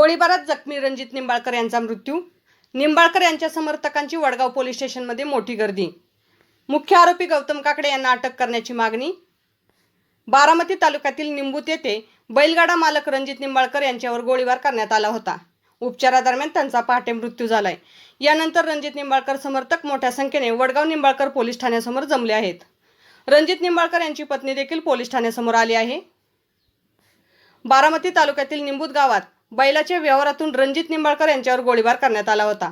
गोळीबारात जखमी रणजित निंबाळकर यांचा मृत्यू. निंबाळकर यांच्या समर्थकांची वडगाव पोलीस स्टेशनमध्ये मोठी गर्दी. मुख्य आरोपी गौतम काकडे यांना अटक करण्याची मागणी. बारामती तालुक्यातील निंबूत येथे बैलगाडा मालक रणजित निंबाळकर यांच्यावर गोळीबार करण्यात आला होता. उपचारादरम्यान त्यांचा पहाटे मृत्यू झालाय. यानंतर रणजित निंबाळकर समर्थक मोठ्या संख्येने वडगाव निंबाळकर पोलीस ठाण्यासमोर जमले आहेत. रणजित निंबाळकर यांची पत्नी देखील पोलीस ठाण्यासमोर आली आहे. बारामती तालुक्यातील निंबूत गावात बैलाच्या व्यवहारातून रणजित निंबाळकर यांच्यावर गोळीबार करण्यात आला होता.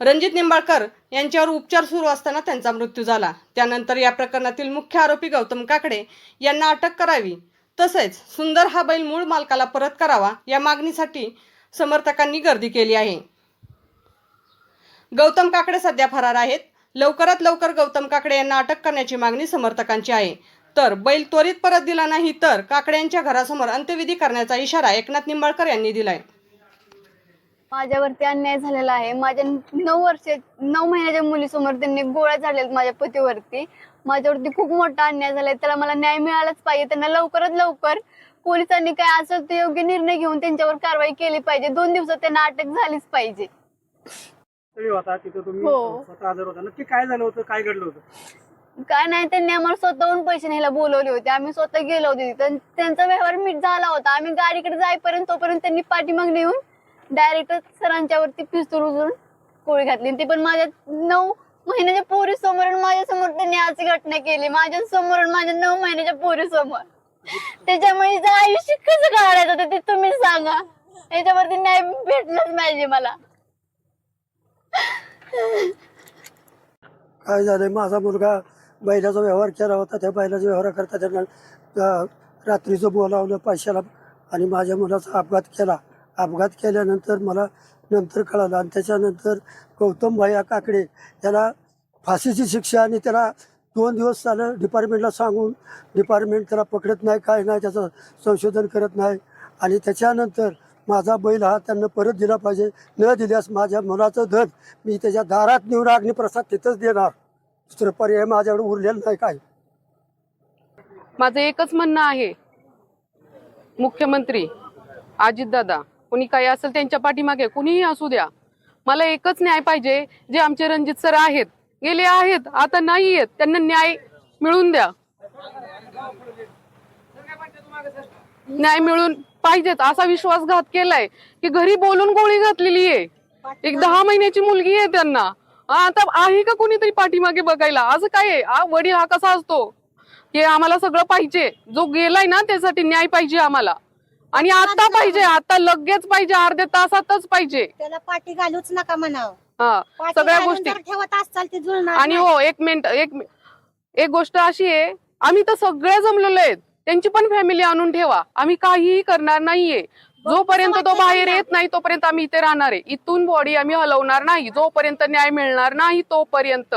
रणजित निंबाळकर यांच्यावर उपचार सुरू असताना त्यांचा मृत्यू झाला. त्यानंतर या प्रकरणातील मुख्य आरोपी गौतम काकडे यांना अटक करावी. तसेच सुंदर हा बैल मूळ मालकाला परत करावा या मागणीसाठी समर्थकांनी गर्दी केली आहे. गौतम काकडे सध्या फरार आहेत. लवकरात लवकर गौतम काकडे यांना अटक करण्याची मागणी समर्थकांची आहे. तर बैल त्वरित परत दिला नाही तर काकडे यांच्या घरासमोर अंत्यविधी करण्याचा इशारा एकनाथ निंबाळकर यांनी दिलाय. माझ्यावरती अन्याय झालेला आहे. माझ्या नऊ वर्ष नऊ महिन्याच्या मुलीसमोर त्यांनी गोळ्या झालेल्या माझ्या पतीवरती. माझ्यावरती खूप मोठा अन्याय झालाय. त्याला मला न्याय मिळालाच पाहिजे. त्यांना लवकरात लवकर पोलिसांनी काय असेल ते योग्य निर्णय घेऊन त्यांच्यावर कारवाई केली पाहिजे. दोन दिवसात त्यांना अटक झालीच पाहिजे. होता तिथं तुम्ही हो. स्वतः हजर होता. नक्की काय झालं होतं? काय घडलं होतं? काय नाही त्यांनी आम्हाला स्वतःहून पैसे न्यायला बोलवले होते. आम्ही स्वतः गेलो होते तिथं. त्यांचा व्यवहार मीठ झाला होता. आम्ही गाडीकडे जाईपर्यंत तोपर्यंत त्यांनी पाठीमाग येऊन डायरेक्ट सरांच्या वरती पिस्तूल उचलून गोळी घातली. ती पण माझ्या नऊ महिन्याच्या पोरी समोर माझ्यासमोर त्यांनी अशी घटना केली. माझ्यासमोर माझ्या नऊ महिन्याच्या पोरी समोर. त्याच्यामुळे आयुष्य कसं काढायचं होतं ते तुम्ही सांगा. याच्यावरती न्याय भेटलंच पाहिजे मला. काय झालंय? माझा मुलगा बैलाचा व्यवहार केला होता. त्या बैलाचा व्यवहार करता त्यांना रात्रीचं बोलावलं पैशाला आणि माझ्या मुलाचा अपघात केला. अपघात केल्यानंतर मला नंतर कळालं आणि त्याच्यानंतर गौतम भैया काकडे याला फाशीची शिक्षा आणि त्याला दोन दिवस झालं डिपार्टमेंटला सांगून डिपार्टमेंट त्याला पकडत नाही काय नाही त्याचं संशोधन करत नाही. आणि त्याच्यानंतर माझा बैल हा त्यांना परत दिला पाहिजे. न दिल्यास माझ्या मुलाचं धन मी त्याच्या दारात नेऊन अग्निप्रसाद तिथंच देणार. दुसरं पर्याय माझ्याकडे उरलेलं नाही काय. माझं एकच म्हणणं आहे. मुख्यमंत्री अजितदादा कुणी काही असेल त्यांच्या पाठीमागे कुणीही असू द्या. मला एकच न्याय पाहिजे जे आमचे रणजित सर आहेत. गेले आहेत आता नाही आहेत. त्यांना न्याय मिळून द्या. न्याय मिळून पाहिजेत असा विश्वासघात केलाय की घरी बोलून गोळी घातलेली आहे. एक दहा महिन्याची मुलगी आहे त्यांना. आता आहे का कोणीतरी पाठीमागे बघायला? असं काय आहे? वडील हा कसा असतो? की आम्हाला सगळं पाहिजे. जो गेलाय ना त्यासाठी न्याय पाहिजे आम्हाला. आणि आता पाहिजे. आता लगेच पाहिजे. अर्ध्या तासातच पाहिजे. त्याला पाठी घालूच नका म्हणाव. हा सगळ्या गोष्टी. ठेवत असताल ते जुळणार आणि. हो एक मिनिट एक एक गोष्ट अशी आहे आम्ही तर सगळे जमलेलो आहेत. त्यांची पण फॅमिली आणून ठेवा. आम्ही काहीही करणार नाहीये. जोपर्यंत तो बाहेर येत नाही तोपर्यंत आम्ही इथे राहणार आहे. इथून बॉडी आम्ही हलवणार नाही. जोपर्यंत न्याय मिळणार नाही तोपर्यंत.